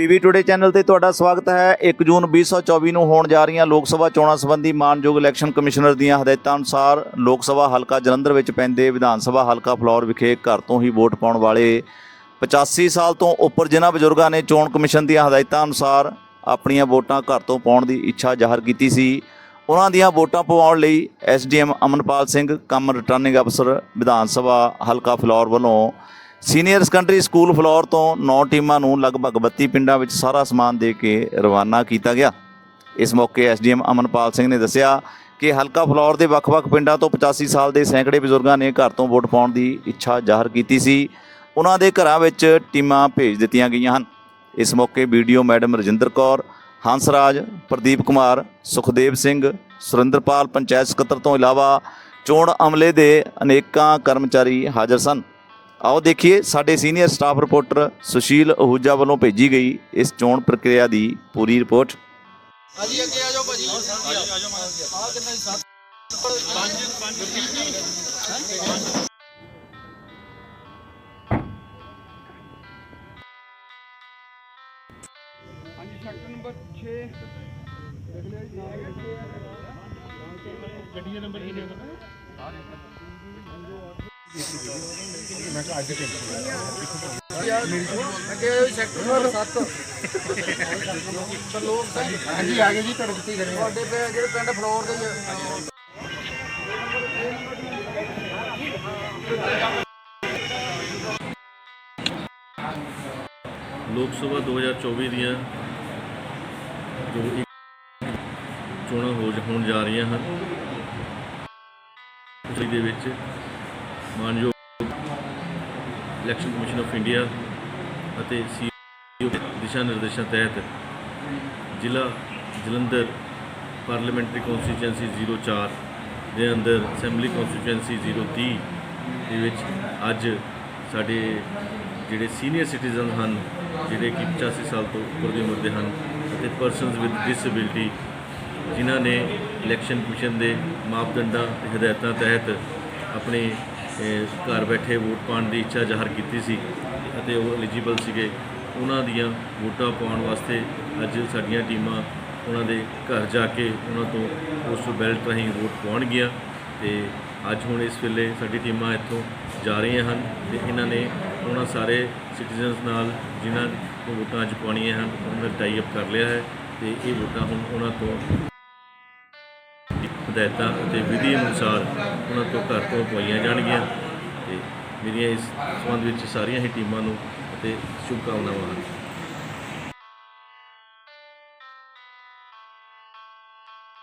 PV today channel ਤੇ ਤੁਹਾਡਾ ਸਵਾਗਤ ਹੈ। 1 ਜੂਨ 2024 ਨੂੰ ਹੋਣ ਜਾ ਰਹੀਆਂ ਲੋਕ ਸਭਾ ਚੋਣਾਂ ਸੰਬੰਧੀ ਮਾਨਯੋਗ ਇਲੈਕਸ਼ਨ ਕਮਿਸ਼ਨਰ ਦੀਆਂ ਹਦਾਇਤਾਂ ਅਨੁਸਾਰ ਲੋਕ ਸਭਾ ਹਲਕਾ ਜਲੰਧਰ ਵਿੱਚ ਪੈਂਦੇ ਵਿਧਾਨ ਸਭਾ ਹਲਕਾ ਫਲੌਰ ਵਿਖੇ ਘਰ ਤੋਂ ਹੀ ਵੋਟ ਪਾਉਣ ਵਾਲੇ 85 ਸਾਲ ਤੋਂ ਉੱਪਰ ਜਿਨ੍ਹਾਂ ਬਜ਼ੁਰਗਾਂ ਨੇ ਚੋਣ ਕਮਿਸ਼ਨ ਦੀਆਂ ਹਦਾਇਤਾਂ ਅਨੁਸਾਰ ਆਪਣੀਆਂ ਵੋਟਾਂ ਘਰ ਤੋਂ ਪਾਉਣ ਦੀ ਇੱਛਾ ਜ਼ਾਹਰ ਕੀਤੀ ਸੀ। ਉਹਨਾਂ ਦੀਆਂ ਵੋਟਾਂ ਪਵਾਉਣ ਲਈ ਐਸਡੀਐਮ ਅਮਨਪਾਲ ਸਿੰਘ, ਕੰਮ ਰਿਟਰਨਿੰਗ ਅਫਸਰ ਵਿਧਾਨ ਸਭਾ ਹਲਕਾ ਫਲੌਰ ਵੱਲੋਂ ਸੀਨੀਅਰ ਸੈਕੰਡਰੀ ਸਕੂਲ ਫਲੌਰ ਤੋਂ 9 ਟੀਮਾਂ ਨੂੰ ਲਗਭਗ 32 ਪਿੰਡਾਂ ਵਿੱਚ ਸਾਰਾ ਸਮਾਨ ਦੇ ਕੇ ਰਵਾਨਾ ਕੀਤਾ ਗਿਆ। ਇਸ ਮੌਕੇ ਐਸਡੀਐਮ ਅਮਨਪਾਲ ਸਿੰਘ ਨੇ ਦੱਸਿਆ ਕਿ ਹਲਕਾ ਫਲੌਰ ਦੇ ਵੱਖ-ਵੱਖ ਪਿੰਡਾਂ ਤੋਂ 85 ਸਾਲ ਦੇ ਸੈਂਕੜੇ ਬਜ਼ੁਰਗਾਂ ਨੇ ਘਰ ਤੋਂ ਵੋਟ ਪਾਉਣ ਦੀ ਇੱਛਾ ਜ਼ਾਹਰ ਕੀਤੀ ਸੀ। ਉਹਨਾਂ ਦੇ ਘਰਾਂ ਵਿੱਚ ਟੀਮਾਂ ਭੇਜ ਦਿੱਤੀਆਂ ਗਈਆਂ ਹਨ। ਇਸ ਮੌਕੇ ਵੀਡੀਓ ਮੈਡਮ ਰਜਿੰਦਰ ਕੌਰ, ਹੰਸਰਾਜ, ਪ੍ਰਦੀਪ ਕੁਮਾਰ, ਸੁਖਦੇਵ ਸਿੰਘ, ਸੁਰਿੰਦਰਪਾਲ ਪੰਚਾਇਤ ਸਕੱਤਰ ਤੋਂ ਇਲਾਵਾ ਚੋਣ ਅਮਲੇ ਦੇ ਅਨੇਕਾਂ ਕਰਮਚਾਰੀ ਹਾਜ਼ਰ ਸਨ। ਆਓ ਦੇਖੀਏ, ਸਾਡੇ senior staff reporter Sushil Ahuja ਵੱਲੋਂ ਭੇਜੀ ਗਈ ਇਸ ਚੋਣ ਪ੍ਰਕਿਰਿਆ ਦੀ ਪੂਰੀ ਰਿਪੋਰਟ। ਹਾਂਜੀ, ਅੱਗੇ ਆ ਜਾਓ ਭਾਜੀ। ਆ ਜਾਓ ਆ ਕਿੰਨਾ ਜੀ 7 ਹਾਂਜੀ ਸੈਕਟਰ ਨੰਬਰ 6 ਦੇਖ ਲਿਆ ਜੀ ਗੱਡੀਆਂ ਨੰਬਰ ਕਿੰਨੇ ਅੱਗੇ ਆ ਜਾਓ ਸੈਕਟਰ ਨੰਬਰ 7 ਲੋਕ ਸਿੰਘ ਹਾਂਜੀ ਆ ਗਏ ਜੀ ਤੁਹਾਡੇ ਕਰੇ ਤੁਹਾਡੇ ਜਿਹੜੇ ਪਿੰਡ ਫਲੋਰ ਦੇ ਲੋਕ ਸਭਾ 2024 ਦੀਆਂ ਜੋ ਚੋਣਾਂ ਹੋਣ ਜਾ ਰਹੀਆਂ ਹਨ, ਉਸ ਦੇ ਵਿੱਚ ਮਾਨਯੋਗ ਇਲੈਕਸ਼ਨ ਕਮਿਸ਼ਨ ਆਫ ਇੰਡੀਆ ਅਤੇ ਸੀਓ ਦਿਸ਼ਾ ਨਿਰਦੇਸ਼ਾਂ ਤਹਿਤ ਜ਼ਿਲ੍ਹਾ ਜਲੰਧਰ ਪਾਰਲੀਮੈਂਟਰੀ ਕਨਸਟੀਚੁਐਂਸੀ 04 ਦੇ ਅੰਦਰ ਅਸੈਂਬਲੀ ਕਨਸਟੀਚੁਐਂਸੀ 030 ਦੇ ਵਿੱਚ ਅੱਜ ਸਾਡੇ ਜਿਹੜੇ ਸੀਨੀਅਰ ਸਿਟੀਜ਼ਨ ਹਨ, ਜਿਹੜੇ ਕਿ 85 ਸਾਲ ਤੋਂ ਉੱਪਰ ਦੀ ਉਮਰ ਦੇ ਹਨ ਅਤੇ ਪਰਸਨਸ ਵਿਦ ਡਿਸੇਬਿਲਟੀ ਜਿਨ੍ਹਾਂ ਨੇ ਇਲੈਕਸ਼ਨ ਕਮਿਸ਼ਨ ਦੇ ਮਾਪਦੰਡਾਂ ਤੇ ਹਦਾਇਤਾਂ ਤਹਿਤ ਆਪਣੇ ਘਰ ਬੈਠੇ ਵੋਟ ਪਾਉਣ ਦੀ ਇੱਛਾ ਜ਼ਾਹਰ ਕੀਤੀ ਸੀ ਅਤੇ ਉਹ ਐਲੀਜੀਬਲ ਸੀਗੇ। ਉਹਨਾਂ ਦੀਆਂ ਵੋਟਾਂ ਪਾਉਣ ਵਾਸਤੇ ਅੱਜ ਸਾਡੀਆਂ ਟੀਮਾਂ ਉਹਨਾਂ ਦੇ ਘਰ ਜਾ ਕੇ ਉਹਨਾਂ ਤੋਂ ਉਸ ਬੈਲਟ ਰਾਹੀਂ ਵੋਟ ਪਾਉਣਗੀਆਂ ਤੇ ਅੱਜ ਹੁਣ ਇਸ ਵੇਲੇ ਸਾਡੀ ਟੀਮਾਂ ਇੱਥੋਂ ਜਾ ਰਹੀਆਂ ਹਨ ਤੇ ਇਹਨਾਂ ਨੇ ਉਹਨਾਂ ਸਾਰੇ ਸਿਟੀਜ਼ਨਸ ਨਾਲ ਜਿਨ੍ਹਾਂ ਨੂੰ ਵੋਟਾਂ ਅੱਜ ਪਾਉਣੀਆਂ ਹਨ ਉਹਨਾਂ ਦਾ ਟਾਈ ਅਪ ਕਰ ਲਿਆ ਹੈ ਤੇ ਇਹ ਵੋਟਾਂ ਹੁਣ ਉਹਨਾਂ ਤੋਂ ਹਦਾਇਤਾਂ ਅਤੇ ਵਿਧੀ ਅਨੁਸਾਰ ਉਹਨਾਂ ਤੋਂ ਘਰ ਤੋਂ ਪਵਾਈਆਂ ਜਾਣਗੀਆਂ ਤੇ ਮੇਰੀਆਂ ਇਸ ਸੰਬੰਧ ਵਿੱਚ ਸਾਰੀਆਂ ਹੀ ਟੀਮਾਂ ਨੂੰ ਅਤੇ ਸ਼ੁਭਕਾਮਨਾਵਾਂ ਹਨ।